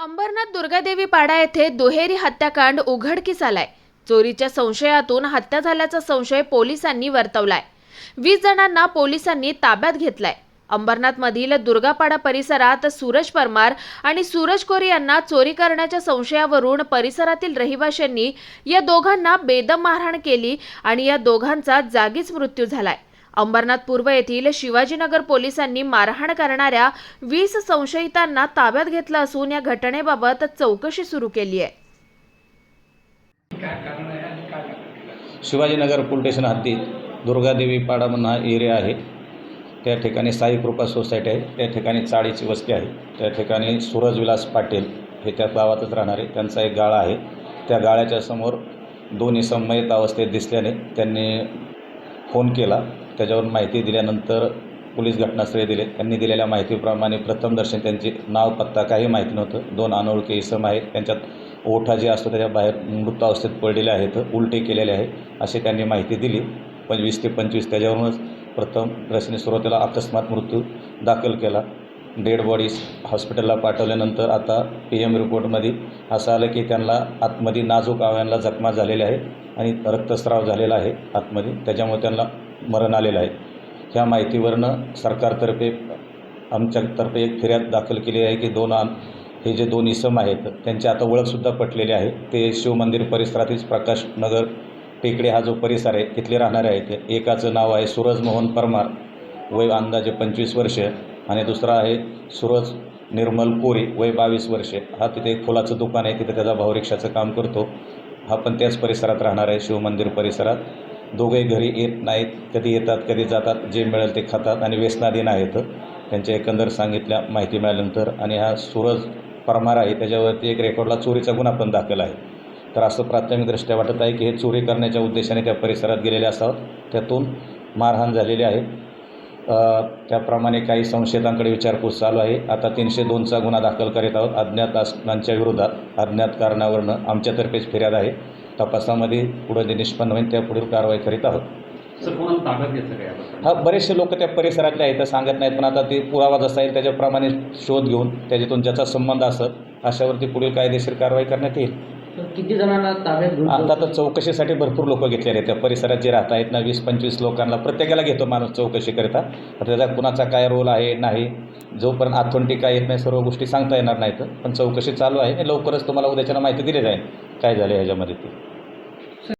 अंबरनाथ दुर्गादेवी पाडा येथे दुहेरी हत्याकांड उघडकीस आलाय. चोरीच्या संशयातून हत्या झाल्याचा संशय पोलिसांनी वर्तवलाय. वीस जणांना पोलिसांनी ताब्यात घेतलाय. अंबरनाथमधील दुर्गापाडा परिसरात सूरज परमार आणि सूरज कोरी यांना चोरी करण्याच्या संशयावरून परिसरातील रहिवाशांनी या दोघांना बेदम मारहाण केली आणि या दोघांचा जागीच मृत्यू झालाय. अंबरनाथ पूर्व येथील शिवाजीनगर पोलिसांनी मारहाण करणाऱ्या वीस संशयितांना ताब्यात घेतलं असून या घटनेबाबत चौकशी सुरू केली आहे. शिवाजीनगर पोलीस स्टेशन हद्दीत दुर्गादेवी पाडा म्हणून हा एरिया आहे. त्या ठिकाणी साई कृपा सोसायटी आहे. त्या ठिकाणी चाळीची वस्ती आहे. त्या ठिकाणी सूरज विलास पाटील हे त्या गावातच राहणारे. त्यांचा एक गाळा आहे. त्या गाळ्याच्या समोर दोन्ही संमयित अवस्थेत दिसल्याने त्यांनी फोन केला. त्याच्यावरून माहिती दिल्यानंतर पोलीस घटनास्थळी दिले. त्यांनी दिलेल्या माहितीप्रमाणे प्रथम दर्शन त्यांचे नाव पत्ता काही माहिती नव्हतं. दोन अनोळखी इसम आहेत. त्यांच्यात ओठा जे असतो त्याच्या बाहेर मृत अवस्थेत पडलेले आहेत. उलटे केलेले आहे असे त्यांनी माहिती दिली. पंचवीस ते पंचवीस त्याच्यावरूनच प्रथम दर्शनी सुरुवातीला अकस्मात मृत्यू दाखल केला. डेड बॉडीज हॉस्पिटलला पाठवल्यानंतर आता पी एम रिपोर्टमध्ये असं आलं की त्यांना आतमध्ये नाजूक अवयांना जखमा झालेल्या आहे आणि रक्तस्राव झालेला आहे आतमध्ये. त्याच्यामुळे त्यांना मरण आलेलं आहे. ह्या माहितीवरनं सरकारतर्फे आमच्यातर्फे एक फिर्याद दाखल केली आहे की दोन हे जे दोन इसम आहेत त्यांची आता ओळखसुद्धा पटलेली आहे. ते शिवमंदिर परिसरातील प्रकाश नगर टेकडे हा जो परिसर आहे तिथले राहणारे आहेत एकाचं नाव आहे सूरज मोहन परमार. वय अंदाजे पंचवीस वर्ष. आणि दुसरा आहे सूरज निर्मल कोरी वय बावीस वर्षे. हा तिथे एक फुलाचं दुकान आहे तिथे त्याचा भाऊ रिक्षाचं काम करतो. हा पण त्याच परिसरात राहणार आहे शिवमंदिर परिसरात. दोघे घरी येत नाहीत कधी येतात कधी जातात जे मिळेल ते खातात आणि व्यसनाधीन आहेत. त्यांच्या एकंदर सांगितल्या माहिती मिळाल्यानंतर आणि हा सूरज परमार आहे त्याच्यावरती एक रेकॉर्डला चोरीचा गुन्हा पण दाखल आहे. तर असं प्राथमिकदृष्ट्या वाटत आहे की हे चोरी करण्याच्या उद्देशाने त्या परिसरात गेलेले असावं. त्यातून मारहाण झालेली आहे. त्याप्रमाणे काही संशयितांकडे विचारपूस चालू आहे. आता तीनशे दोनचा गुन्हा दाखल करीत आहोत. अज्ञात असणांच्या विरोधात अज्ञात कारणावरनं आमच्यातर्फेच फिर्याद आहे. तपासामध्ये पुढे जे निष्पन्न होईल त्या पुढील कारवाई करीत आहोत. हा बरेचसे लोक त्या परिसरातले आहेत सांगत नाहीत. पण आता ते पुरावा जसा येईल त्याच्याप्रमाणे शोध घेऊन त्याच्यातून ज्याचा संबंध असत अशावरती पुढील कायदेशीर कारवाई करण्यात येईल. किती जणांना ताब्यात घेऊन आता तर चौकशीसाठी भरपूर लोक घेतलेले आहेत. त्या परिसरात जे राहत आहेत ना वीस पंचवीस लोकांना प्रत्येकाला घेतो माणूस चौकशी करता तर त्याचा कुणाचा काय रोल आहे नाही जोपर्यंत आथोंटी काय येत नाही सर्व गोष्टी सांगता येणार नाहीत. पण चौकशी चालू आहे आणि लवकरच तुम्हाला उद्याच्यानं माहिती दिली जाईल. काय झालं ह्याच्यामध्ये ते?